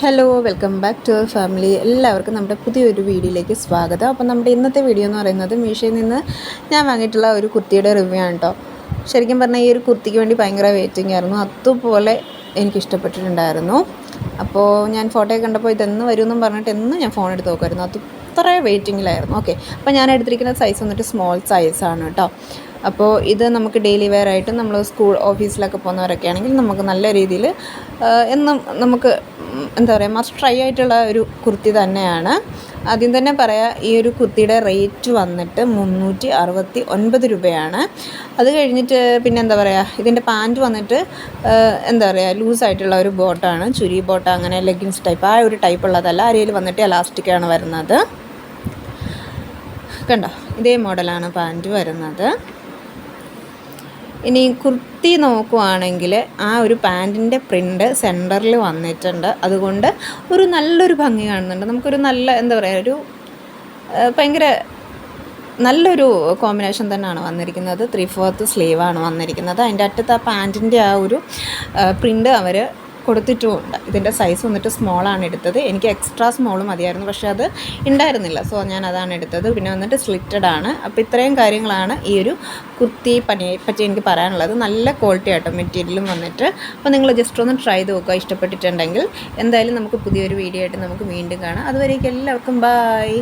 Hello welcome back to our family എല്ലാവർക്കും നമ്മുടെ പുതിയൊരു വീഡിയോയിലേക്ക് സ്വാഗതം. അപ്പോൾ നമ്മുടെ ഇന്നത്തെ വീഡിയോ എന്ന് പറയുന്നത് മീഷോയിൽ നിന്ന് ഞാൻ വാങ്ങിയിട്ടുള്ള ഒരു കുർത്തിയുടെ റിവ്യൂ ആണ് കേട്ടോ. ശരിക്കും പറഞ്ഞാൽ ഈ ഒരു കുർത്തിക്ക് വേണ്ടി ഭയങ്കര വെയിറ്റിംഗ് ആയിരുന്നു. അതുപോലെ എനിക്ക് ഇഷ്ടപ്പെട്ടിട്ടുണ്ടായിരുന്നു. അപ്പോൾ ഞാൻ ഫോട്ടോ കണ്ടപ്പോൾ ഇതെന്ന് വരുമെന്നും പറഞ്ഞിട്ട് എന്നും ഞാൻ ഫോൺ എടുത്ത് നോക്കുമായിരുന്നു അത് അത്ര വെയിറ്റിങ്ങിലായിരുന്നു ഓക്കെ അപ്പോൾ ഞാൻ എടുത്തിരിക്കുന്ന സൈസ് വന്നിട്ട് സ്മോൾ സൈസാണ് കേട്ടോ. അപ്പോൾ ഇത് നമുക്ക് ഡെയിലി വെയർ ആയിട്ട് നമ്മൾ സ്കൂൾ ഓഫീസിലൊക്കെ പോകുന്നവരൊക്കെ ആണെങ്കിൽ നമുക്ക് നല്ല രീതിയിൽ എന്നും നമുക്ക് എന്താ പറയുക മസ്റ്റ് ട്രൈ ആയിട്ടുള്ള ഒരു കുർത്തി തന്നെയാണ്. ആദ്യം തന്നെ പറയാം ഈ ഒരു കുർത്തിയുടെ റേറ്റ് വന്നിട്ട് മുന്നൂറ്റി അറുപത്തി ഒൻപത് രൂപയാണ്. അത് കഴിഞ്ഞിട്ട് പിന്നെ എന്താ പറയുക ഇതിന്റെ പാന്റ് വന്നിട്ട് എന്താ പറയുക ലൂസായിട്ടുള്ള ഒരു ബോട്ടാണ് ചുരി ബോട്ട് അങ്ങനെ ലെഗിൻസ് ടൈപ്പ് ആ ഒരു ടൈപ്പ് ഉള്ളതല്ല. അരയിൽ വന്നിട്ട് എലാസ്റ്റിക്കാണ് വരുന്നത്. കണ്ടോ ഇതേ മോഡലാണ് പാന്റ് വരുന്നത്. ഇനി കുർത്തി നോക്കുവാണെങ്കിൽ ആ ഒരു പാന്റിന്റെ പ്രിന്റ് സെന്ററിൽ വന്നിട്ടുണ്ട്. അതുകൊണ്ട് ഒരു നല്ലൊരു ഭംഗി കാണുന്നുണ്ട്. നമുക്കൊരു നല്ല എന്താ പറയുക ഒരു ഭയങ്കര നല്ലൊരു കോമ്പിനേഷൻ തന്നെയാണ് വന്നിരിക്കുന്നത്. ത്രീ ഫോർത്ത് സ്ലീവാണ് വന്നിരിക്കുന്നത്. അതിന്റെ അറ്റത്ത് ആ പാന്റിന്റെ ആ ഒരു പ്രിന്റ് അവർ കൊടുത്തിട്ടുമുണ്ട്. ഇതിന്റെ സൈസ് വന്നിട്ട് സ്മോളാണ് എടുത്തത്. എനിക്ക് എക്സ്ട്രാ സ്മോൾ മതിയായിരുന്നു. പക്ഷേ അത് ഉണ്ടായിരുന്നില്ല സോ ഞാൻ അതാണ് എടുത്തത്. പിന്നെ വന്നിട്ട് സ്ലിറ്റഡ് ആണ്. അപ്പോൾ ഇത്രയും കാര്യങ്ങളാണ് ഈ ഒരു കുർത്തി പനിയെ പറ്റി എനിക്ക് പറയാനുള്ളത്. നല്ല ക്വാളിറ്റി ആട്ടോ മെറ്റീരിയലും വന്നിട്ട്. അപ്പോൾ നിങ്ങൾ ജസ്റ്റ് ഒന്ന് ട്രൈ ചെയ്ത് നോക്കുക. ഇഷ്ടപ്പെട്ടിട്ടുണ്ടെങ്കിൽ എന്തായാലും നമുക്ക് പുതിയൊരു വീഡിയോ ആയിട്ട് നമുക്ക് വീണ്ടും കാണാം. അതുവരേക്കും എല്ലാവർക്കും ബായ്